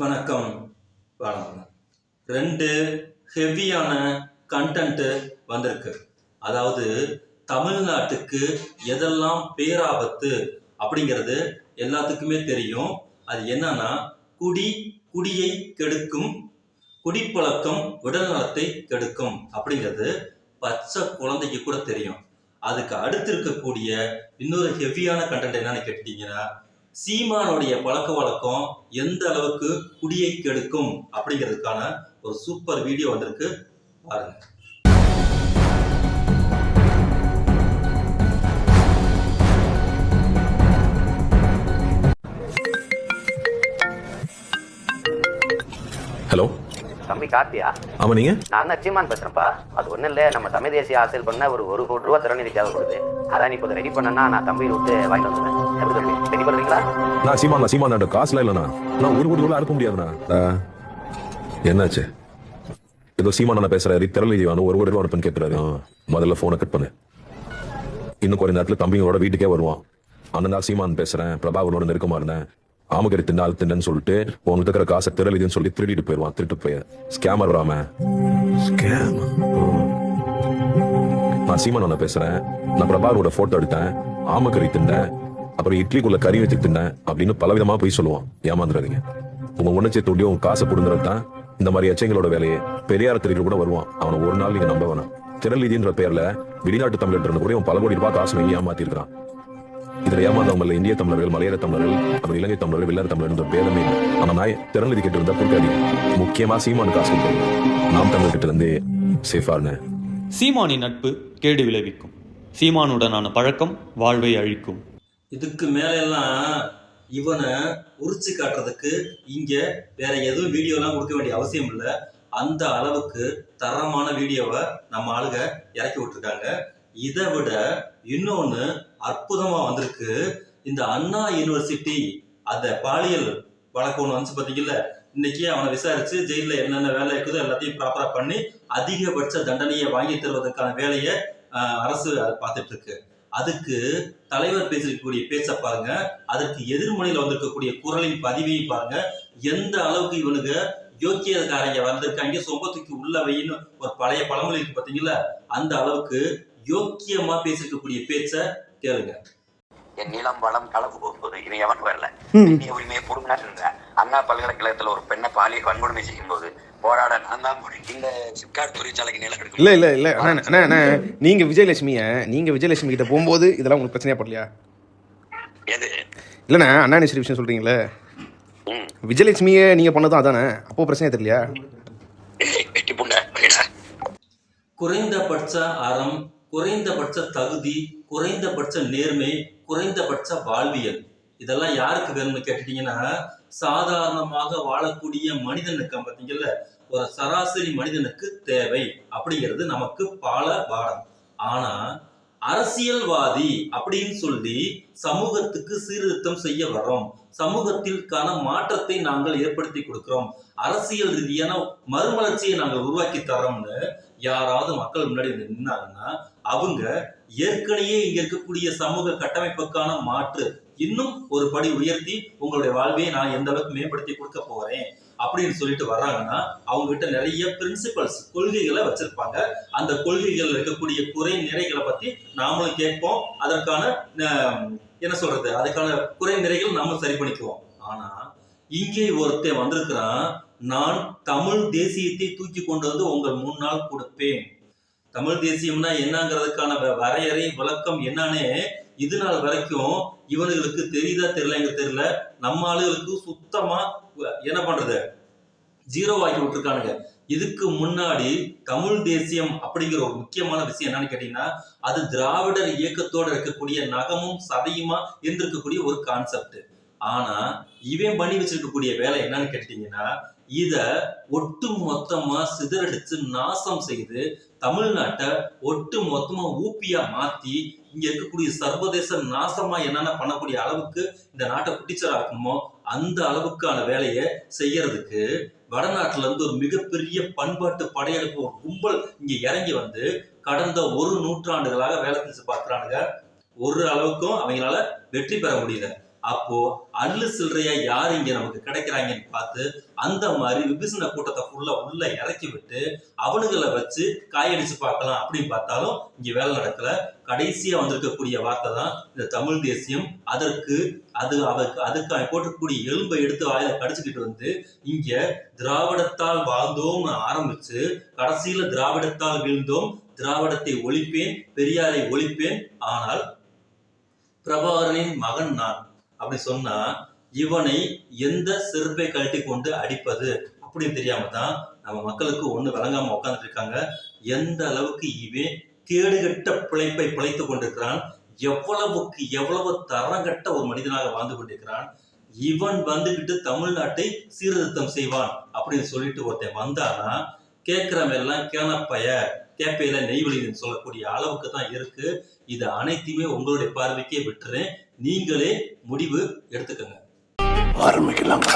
வணக்கம் வணக்கம். ரெண்டு ஹெவியான கண்டென்ட்டு வந்திருக்கு. அதாவது தமிழ்நாட்டுக்கு எதெல்லாம் பேராபத்து அப்படிங்கிறது எல்லாத்துக்குமே தெரியும். அது என்னன்னா குடி குடியை கெடுக்கும் குடிப்பழக்கம் உடல் நலத்தை கெடுக்கும் அப்படிங்கிறது பச்சை குழந்தைக்கு கூட தெரியும். அதுக்கு அடுத்து இருக்கக்கூடிய இன்னொரு ஹெவியான கண்டென்ட் என்னன்னு கேட்டீங்கன்னா சீமானுடைய பழக்க வழக்கம் எந்த அளவுக்கு குடியை கெடுக்கும் அப்படிங்கிறதுக்கான ஒரு சூப்பர் வீடியோ வந்திருக்கு. பாருங்க. ஹலோ. தம்பி கார்த்தியா? ஆமா நீங்க? நான் தான் சீமான் பேசுறேன்ப்பா. அது ஒண்ணும் இல்ல நம்ம தமிழ் தேசிய ஆசையில் பண்ண ஒரு ஒரு கோடி ரூபா திறன் தேவைப்படுது. அதான் நீ இப்போ ரெடி பண்ணனா நான் தம்பியை விட்டு வாங்கிட்டு வந்துடுறேன் நான் சீமான் நான் சீமான் காசுலாம் இல்லைண்ணா. நான் ஒரு கோடி ரூபாய் அனுப்ப முடியாதுண்ணா. ஆ, என்னாச்சு? ஏதோ சீமான் பேசுறாரு திரளி வந்து ஒரு கோடி ரூபா அனுப்புன்னு கேட்கிறாரு முதல்ல போனை கட் பண்ணு. இன்னும் கொஞ்ச நேரத்துல தம்பிங்களோட வீட்டுக்கே வருவான். அண்ணன் தான் சீமான் பேசுறேன் பிரபாகரோட நெருக்கமா இருந்தேன். ஆமகரி திண்டால் திண்டன்னு சொல்லிட்டு உங்ககிட்ட இருக்கிற காசை திரளிதுன்னு சொல்லி திருடிட்டு போயிடுவான் திருட்டு போய். ஸ்கேமர் வராம. ஸ்கேம் நான் சீமான் பேசுறேன். நான் பிரபாகரோட போட்டோ எடுத்தேன். ஆமக்கறி தின்னேன். அப்புறம் இட்லிக்குள்ள கறி வச்சு தின்னேன் அப்படின்னு பலவிதமா போய் சொல்லுவான். ஏமாந்துடாதீங்க உங்க உணர்ச்சியத்தோடய உங்க காசை புடுங்குறது தான் இந்த மாதிரி எச்சங்களோட வேலையை. பெரியார் திரையில் கூட வருவான். அவனை ஒரு நாள் நீங்க நம்ப வேணாம். திரளிதின்ற பேர்ல வெளிநாட்டு தமிழர் கூட பல கோடி ரூபாய் காசு வாங்கி ஏமாத்திருக்கான் இதுல ஏமாந்தவங்க இந்திய தமிழர்கள் மலையாள தமிழர்கள் அப்புறம் இலங்கை தமிழர்கள் வில்லர் தமிழர் பேதமே இல்லை. ஆனா நாய் திறநிதி கிட்ட இருந்தா கொடுக்காதீங்க முக்கியமா சீமானு காசு கொடுக்கணும் நாம் தமிழர் கிட்ட இருந்து சேஃபா இருந்தேன் சீமானின் நட்பு கேடு விளைவிக்கும். சீமானுடனான பழக்கம் வாழ்வை அழிக்கும். இதுக்கு மேலெல்லாம் இவனை உரிச்சு காட்டுறதுக்கு இங்கே வேற எதுவும் வீடியோலாம் கொடுக்க வேண்டிய அவசியம் இல்லை. அந்த அளவுக்கு தரமான வீடியோவை நம்ம ஆளுங்க இறக்கி விட்டுருக்காங்க. இதை விட இன்னொன்று அற்புதமாக வந்திருக்கு. இந்த அண்ணா யூனிவர்சிட்டி அந்த பாலியல் வழக்கு ஒன்று வந்துச்சு பார்த்தீங்கல்ல இன்னைக்கு அவனை விசாரிச்சு ஜெயிலில் என்னென்ன வேலை இருக்குதோ எல்லாத்தையும் ப்ராப்பராக பண்ணி அதிகபட்ச தண்டனையை வாங்கி தருவதற்கான வேலையை அரசு பார்த்துட்டு இருக்கு. அதுக்கு தலைவர் பேசிருக்கக்கூடிய பேச்சை பாருங்க. அதற்கு எதிர்மனையில வந்திருக்கக்கூடிய குரலின் பதிவையும் பாருங்க. எந்த அளவுக்கு இவனுங்க யோக்கியக்காரங்க வந்திருக்காங்க சொம்பத்துக்கு உள்ள வைன்னு ஒரு பழைய பழமொழி இருக்கு பாத்தீங்களா? அந்த அளவுக்கு யோக்கியமா பேசிருக்கக்கூடிய பேச்சை கேளுங்க. என் நிலம் வளம் கலப்பு போகும்போது இனி எவன் வரல. உரிமையை புடுங்கினா அண்ணா பல்கலைக்கழகத்துல ஒரு பெண்ணை பாலியல் வன்கொடுமை செய்யும் போது போராட நான் தான் போனேன் இந்த சிப்காட் தொழிற்சாலைக்கு நிலம் எடுக்க இல்ல இல்ல இல்ல. அண்ணா அண்ணா அண்ணா. நீங்க விஜயலட்சுமிய நீங்க விஜயலட்சுமி கிட்ட போகும்போது இதெல்லாம் உங்களுக்கு பிரச்சனையா படலையா? எது? இல்லண்ணா அண்ணா யூனிவர்சிட்டி விஷயம் சொல்றீங்களே. விஜயலட்சுமியை நீங்க பண்ணதும் அதானே? அப்போ பிரச்சனையா தெரியலையா. குறைந்தபட்ச அறம் குறைந்தபட்ச தகுதி குறைந்தபட்ச நேர்மை குறைந்தபட்ச வாழ்வியல். இதெல்லாம் யாருக்கு வேணும்னு கேட்டுட்டீங்கன்னா சாதாரணமாக வாழக்கூடிய மனிதனுக்கு பார்த்தீங்கல்ல? ஒரு சராசரி மனிதனுக்கு தேவை. அப்படிங்கிறது நமக்கு பால பாடம். ஆனா அரசியல்வாதி அப்படின்னு சொல்லி சமூகத்துக்கு சீர்திருத்தம் செய்ய வர்றோம். சமூகத்திற்கான மாற்றத்தை நாங்கள் ஏற்படுத்தி கொடுக்கிறோம். அரசியல் ரீதியான மறுமலர்ச்சியை நாங்கள் உருவாக்கி தரோம்னு யாராவது மக்கள் முன்னாடி நின்னாங்கன்னா அவங்க ஏற்கனவே இங்க இருக்கக்கூடிய சமூக கட்டமைப்புக்கான மாற்று இன்னும் ஒரு படி உயர்த்தி உங்களுடைய வாழ்வையை நான் எந்த அளவுக்கு மேம்படுத்தி கொடுக்க போறேன் அப்படின்னு சொல்லிட்டு வர்றாங்கன்னா அவங்க கிட்ட நிறைய பிரின்சிபல்ஸ் கொள்கைகளை வச்சிருப்பாங்க. அந்த கொள்கைகள் இருக்கக்கூடிய குறை நிறைகளை பத்தி நாமளும் கேட்போம். அதற்கான அஹ், என்ன சொல்றது? அதுக்கான குறை நிறைகள் நாம சரி பண்ணிக்குவோம். ஆனா இங்கே ஒருத்தன் வந்திருக்கிறான். நான் தமிழ் தேசியத்தை தூக்கி கொண்டு வந்து உங்கள் முன்னால் கொடுப்பேன். தமிழ் தேசியம்னா என்னங்கிறதுக்கான வ- வரையறை விளக்கம் என்னன்னு இது நாள் வரைக்கும் இவனுங்களுக்கு தெரியுதா தெரியலங்க தெரியல? நம்ம ஆளுகளுக்கு சுத்தமா என்ன பண்றது? ஜீரோ ஆக்கி விட்டுருக்கானுங்க. இதுக்கு முன்னாடி தமிழ் தேசியம் அப்படிங்கிற ஒரு முக்கியமான விஷயம் என்னன்னு கேட்டீங்கன்னா அது திராவிடர் இயக்கத்தோட இருக்கக்கூடிய நகமும் சதையுமா இருந்திருக்கக்கூடிய ஒரு கான்செப்ட் ஆனா இவன் பண்ணி வச்சிருக்கக்கூடிய வேலை என்னன்னு கேட்டீங்கன்னா இத ஒட்டு மொத்தமா சிதறடிச்சு நாசம் செய்து தமிழ்நாட்டை ஒட்டு மொத்தமா ஊப்பியா மாத்தி இங்க இருக்கக்கூடிய சர்வதேச நாசமா என்னென்ன பண்ணக்கூடிய அளவுக்கு இந்த நாட்டை குட்டிச்சராக்கணுமோ அந்த அளவுக்கான வேலையை செய்யறதுக்கு வடநாட்டுல இருந்து ஒரு மிகப்பெரிய பண்பாட்டு படையெடுப்பு ஒரு கும்பல் இங்க இறங்கி வந்து கடந்த ஒரு நூற்றாண்டுகளாக வேலை செஞ்சு பார்க்குறானுங்க. ஒரு அளவுக்கும் அவங்களால வெற்றி பெற முடியல. அப்போ அள்ளு சில்லறையா யார் இங்க நமக்கு கிடைக்கிறாங்கன்னு பார்த்து அந்த மாதிரி விபிசன கூட்டத்தை ஃபுல்லா உள்ள இறக்கி விட்டு அவனுங்களை வச்சு காயடிச்சு பார்க்கலாம் அப்படின்னு பார்த்தாலும் இங்க வேலை நடக்கல. கடைசியா வந்திருக்கக்கூடிய வார்த்தை தான் இந்த தமிழ் தேசியம். அதற்கு அது அவருக்கு அதுக்கு போட்டக்கூடிய போட்டிருக்கக்கூடிய எலும்பை எடுத்து வாயில கடிச்சுக்கிட்டு வந்து இங்க திராவிடத்தால் வாழ்ந்தோம்னு ஆரம்பிச்சு கடைசியில திராவிடத்தால் வீழ்ந்தோம். திராவிடத்தை ஒழிப்பேன் பெரியாரை ஒழிப்பேன். ஆனால் பிரபாகரனின் மகன் நான். அப்படி சொன்னா இவனை எந்த செருப்பை கழட்டி கொண்டு அடிப்பது அப்படின்னு தெரியாம தான் நம்ம மக்களுக்கு ஒண்ணு விளங்காம உட்காந்துட்டு இருக்காங்க. எந்த அளவுக்கு இவன் கேடுகட்ட பிழைப்பை பிழைத்து கொண்டிருக்கிறான் எவ்வளவுக்கு எவ்வளவு தரங்கட்ட ஒரு மனிதனாக வாழ்ந்து கொண்டிருக்கிறான் இவன் வந்துகிட்டு தமிழ்நாட்டை சீர்திருத்தம் செய்வான் அப்படின்னு சொல்லிட்டு ஒருத்தன் வந்தானா கேட்கிறவன் எல்லாம் கேனப்பைய தேப்பையில நெய்வழின்னு சொல்லக்கூடிய அளவுக்கு தான் இருக்கு. இது அனைத்தையுமே உங்களுடைய பார்வைக்கே விட்டுறேன். நீங்களே முடிவு எடுத்துக்கங்க. ஆரம்பிக்கலாம்